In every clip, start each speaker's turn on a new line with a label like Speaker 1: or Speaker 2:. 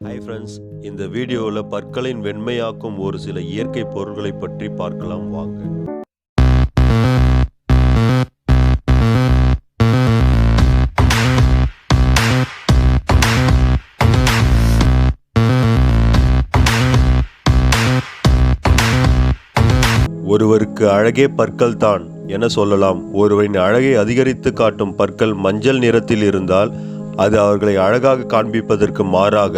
Speaker 1: Hi friends இந்த வீடியோவில் பற்களின் வெண்மையாக்கும் ஒரு சில இயற்கை பொருட்களை பற்றி பார்க்கலாம் வாங்க. ஒருவருக்கு அழகே பற்கள் தான் என சொல்லலாம். ஒருவரின் அழகை அதிகரித்து காட்டும் பற்கள் மஞ்சள் நிறத்தில் இருந்தால் அது அவர்களை அழகாக காண்பிப்பதற்கு மாறாக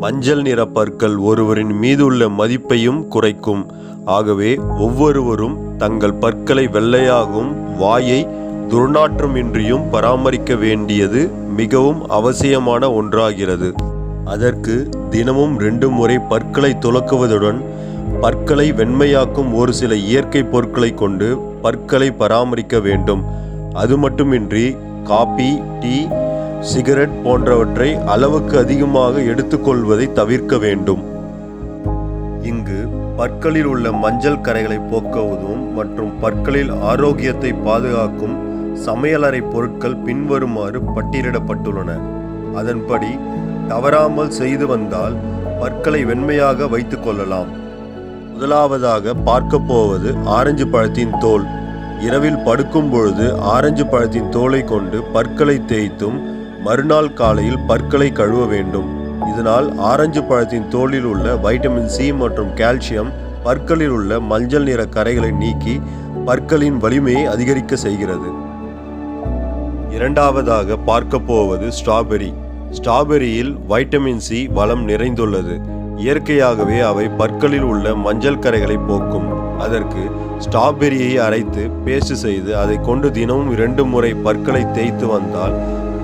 Speaker 1: மஞ்சள் நிற பற்கள் ஒருவரின் மீதுள்ள மதிப்பையும் குறைக்கும். ஆகவே ஒவ்வொருவரும் தங்கள் பற்களை வெள்ளையாகவும் வாயை துர்நாற்றமின்றியும் பராமரிக்க வேண்டியது மிகவும் அவசியமான ஒன்றாகிறது. அதற்கு தினமும் ரெண்டு முறை பற்களை துலக்குவதுடன் பற்களை வெண்மையாக்கும் ஒரு சில இயற்கை பொருட்களை கொண்டு பற்களை பராமரிக்க வேண்டும். அது மட்டுமின்றி காபி டீ சிகரெட் போன்றவற்றை அளவுக்கு அதிகமாக எடுத்துக்கொள்வதை தவிர்க்க வேண்டும். இங்கு பற்களில் உள்ள மஞ்சள் கரைகளை போக்க உதவும் மற்றும் பற்களில் ஆரோக்கியத்தை பாதுகாக்கும் சமையலறை பொருட்கள் பின்வருமாறு பட்டியலிடப்பட்டுள்ளன. அதன்படி தவறாமல் செய்து வந்தால் பற்களை வெண்மையாக வைத்து கொள்ளலாம். முதலாவதாக பார்க்க போவது ஆரஞ்சு பழத்தின் தோல். இரவில் படுக்கும் பொழுது ஆரஞ்சு பழத்தின் தோலை கொண்டு பற்களை தேய்த்தும் மறுநாள் காலையில் பற்களை கழுவ வேண்டும். இதனால் ஆரஞ்சு பழத்தின் தோலில் உள்ள வைட்டமின் சி மற்றும் கால்சியம் பற்களில் உள்ள மஞ்சள் நிற கரைகளை நீக்கி பற்களின் வலிமையை அதிகரிக்க செய்கிறது. இரண்டாவதாக பார்க்க போவது ஸ்ட்ராபெரி. ஸ்ட்ராபெரியில் வைட்டமின் சி வளம் நிறைந்துள்ளது. இயற்கையாகவே அவை பற்களில் உள்ள மஞ்சள் கரைகளை போக்கும். அதற்கு ஸ்ட்ராபெரியை அரைத்து பேஸ்ட் செய்து அதை கொண்டு தினமும் இரண்டு முறை பற்களை தேய்த்து வந்தால்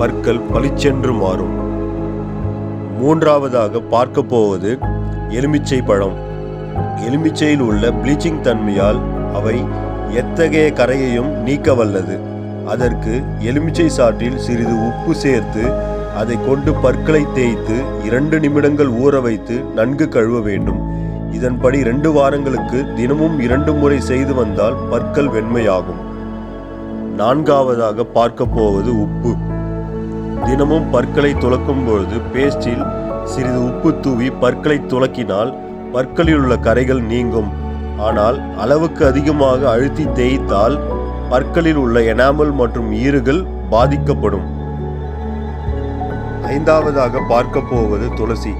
Speaker 1: பற்கள் பளிச்சென்று மாறும். மூன்றாவதாக பார்க்க போவது எலுமிச்சை பழம். எலுமிச்சையில் உள்ள ப்ளீச்சிங் தன்மையால் அவை எத்தகைய கரையையும் நீக்க வல்லது. அதற்கு எலுமிச்சை சாற்றில் சிறிது உப்பு சேர்த்து அதை கொண்டு பற்களை தேய்த்து இரண்டு நிமிடங்கள் ஊற வைத்து நன்கு கழுவ வேண்டும். இதன்படி இரண்டு வாரங்களுக்கு தினமும் இரண்டு முறை செய்து வந்தால் பற்கள் வெண்மையாகும். நான்காவதாக பார்க்க போவது உப்பு. தினமும் பற்களை துலக்கும் பொழுது பேஸ்டில் சிறிது உப்பு தூவி பற்களை துலக்கினால் பற்களில் உள்ள கரைகள் நீங்கும். ஆனால் அளவுக்கு அதிகமாக அழுத்தி தேய்த்தால் பற்களில் உள்ள எனாமல் மற்றும் ஈறுகள் பாதிக்கப்படும். ஐந்தாவதாக பார்க்க போவது துளசி.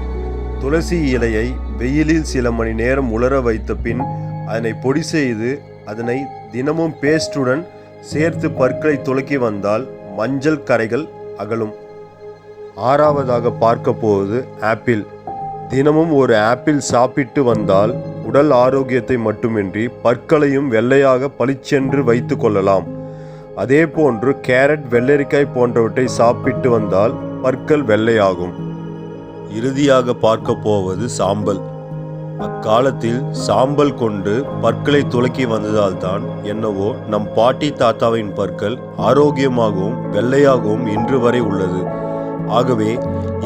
Speaker 1: துளசி இலையை வெயிலில் சில மணி நேரம் உலர வைத்த பின் அதனை பொடி செய்து அதனை தினமும் பேஸ்டுடன் சேர்த்து பற்களை துலக்கி வந்தால் மஞ்சள் கரைகள் அகலும். ஆறாவதாக பார்க்க போவது ஆப்பிள். தினமும் ஒரு ஆப்பிள் சாப்பிட்டு வந்தால் உடல் ஆரோக்கியத்தை மட்டுமின்றி பற்களையும் வெள்ளையாக பளிச்சென்று வைத்து கொள்ளலாம். அதே போன்று கேரட் வெள்ளரிக்காய் போன்றவற்றை சாப்பிட்டு வந்தால் பற்கள் வெள்ளையாகும். இறுதியாக பார்க்க போவது சாம்பல். அக்காலத்தில் சாம்பல் கொண்டு பற்களை துலக்கி வந்ததால்தான் என்னவோ நம் பாட்டி தாத்தாவின் பற்கள் ஆரோக்கியமாகவும் வெள்ளையாகவும் இன்று வரை உள்ளது. ஆகவே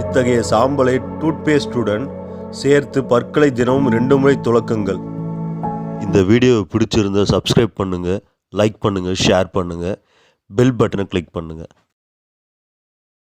Speaker 1: இத்தகைய சாம்பலை டூத்பேஸ்டுடன் சேர்த்து பற்களை தினமும் ரெண்டு முறை துலக்குங்கள். இந்த வீடியோ பிடிச்சிருந்தால் சப்ஸ்கிரைப் பண்ணுங்கள் லைக் பண்ணுங்கள் ஷேர் பண்ணுங்கள் பெல் பட்டனை கிளிக் பண்ணுங்கள்